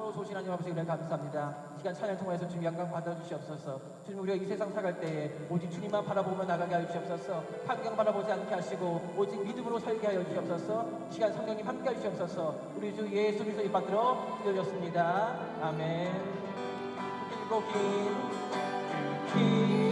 참으로 소신 하나님 아버지 은혜 감사합니다. 시간 찬양 통해서 주님 영광 받아주시옵소서. 주님 우리가 이 세상 살아갈 때에 오직 주님만 바라보며 나가게 하여 주시옵소서. 환경 바라보지 않게 하시고 오직 믿음으로 살게 하여 주시옵소서. 이 시간 성령님 함께 하여 주시옵소서. 우리 주 예수 그리스도 입 받들어 기도드렸습니다. 아멘. 길고 긴, 길고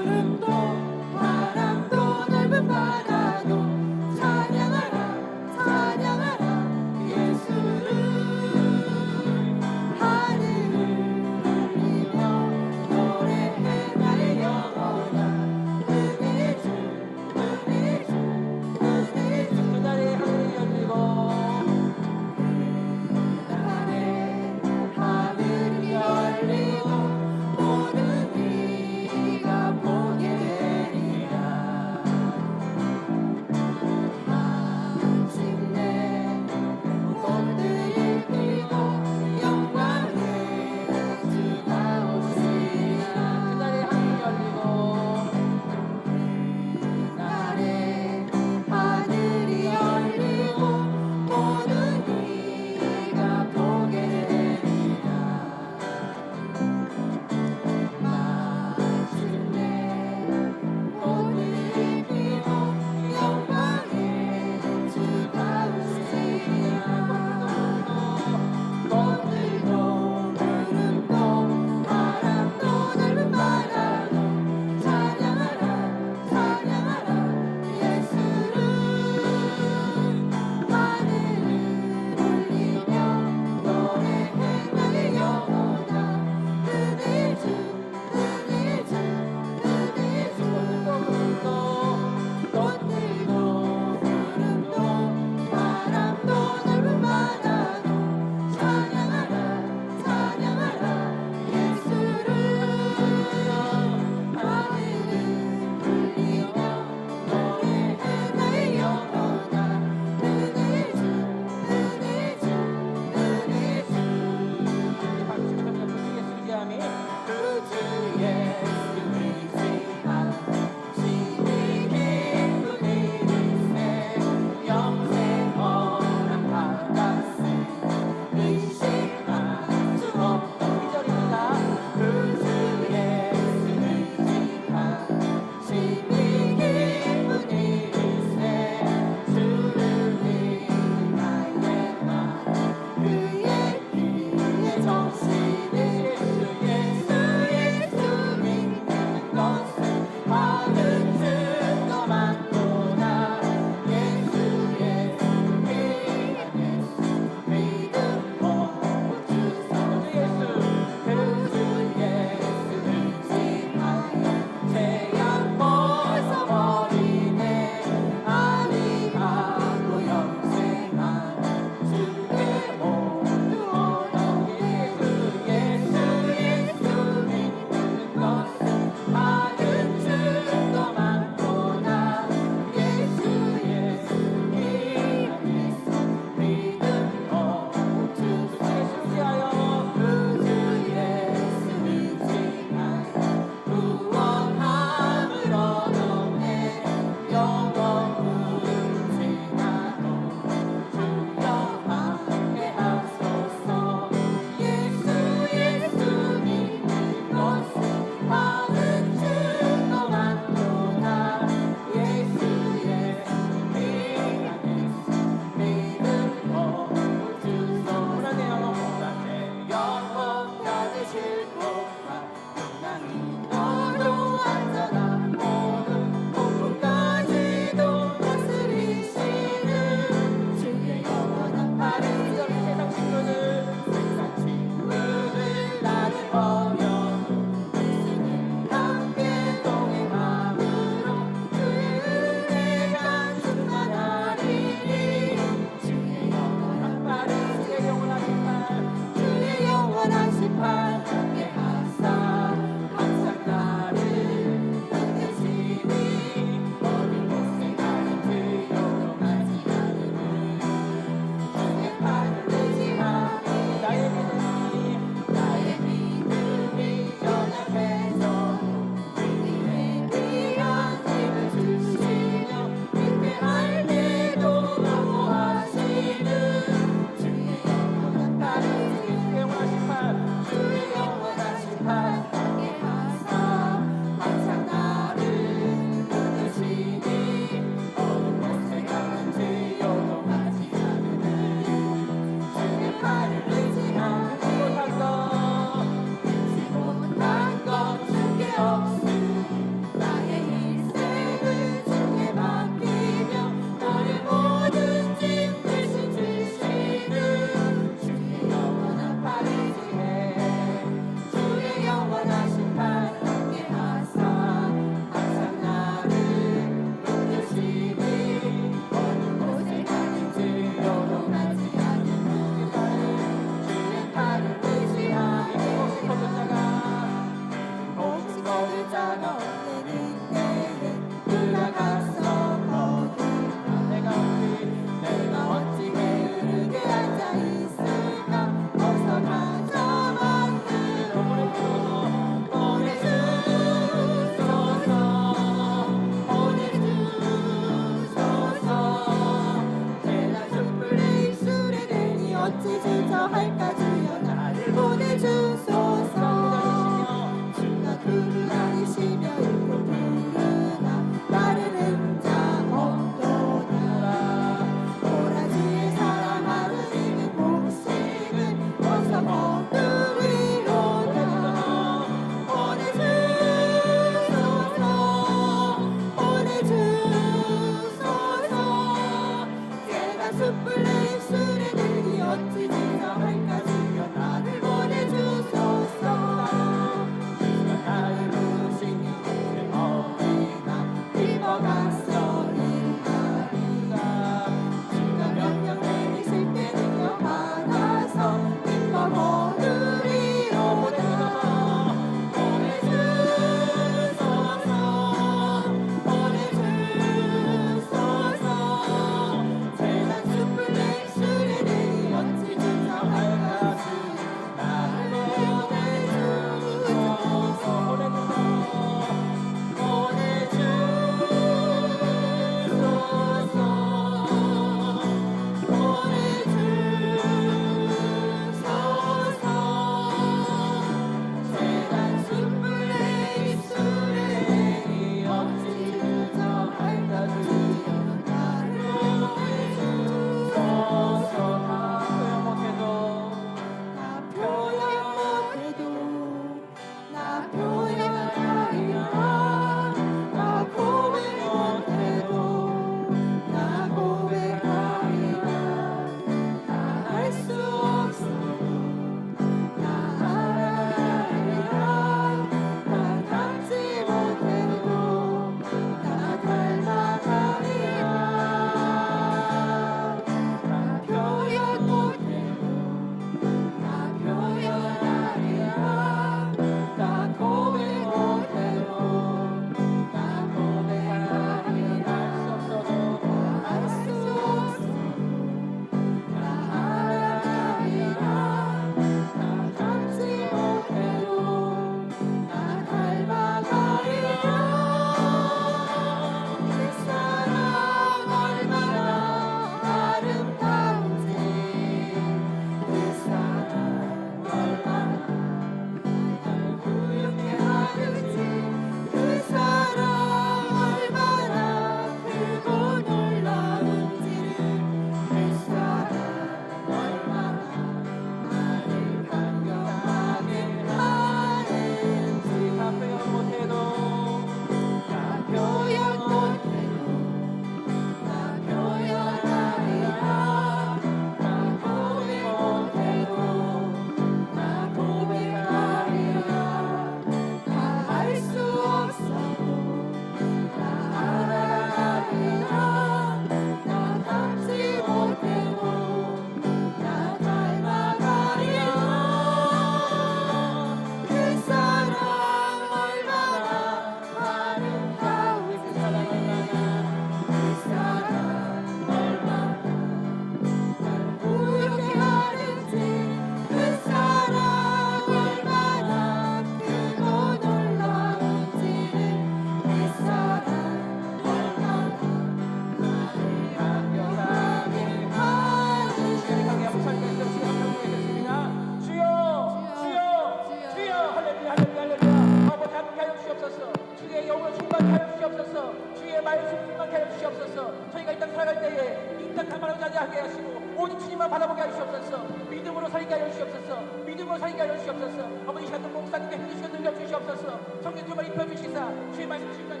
주시옵소서. 주의 말씀 순간케 하여 주시옵소서. 저희가 이 땅 살아갈 때에 이땅 갈망하지 아니하게 하시고 오직 주님만 바라보게 하여 주시옵소서. 믿음으로 살게 하여 주시옵소서. 믿음으로 살게 하여 주시옵소서. 아버지 시간 목사님께 힘드시게 늘려 주시옵소서. 성령 주만 입혀 주시사 주의 말씀 순간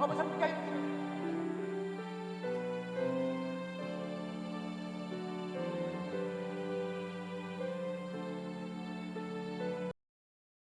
아버지 함께 하여 주시옵소서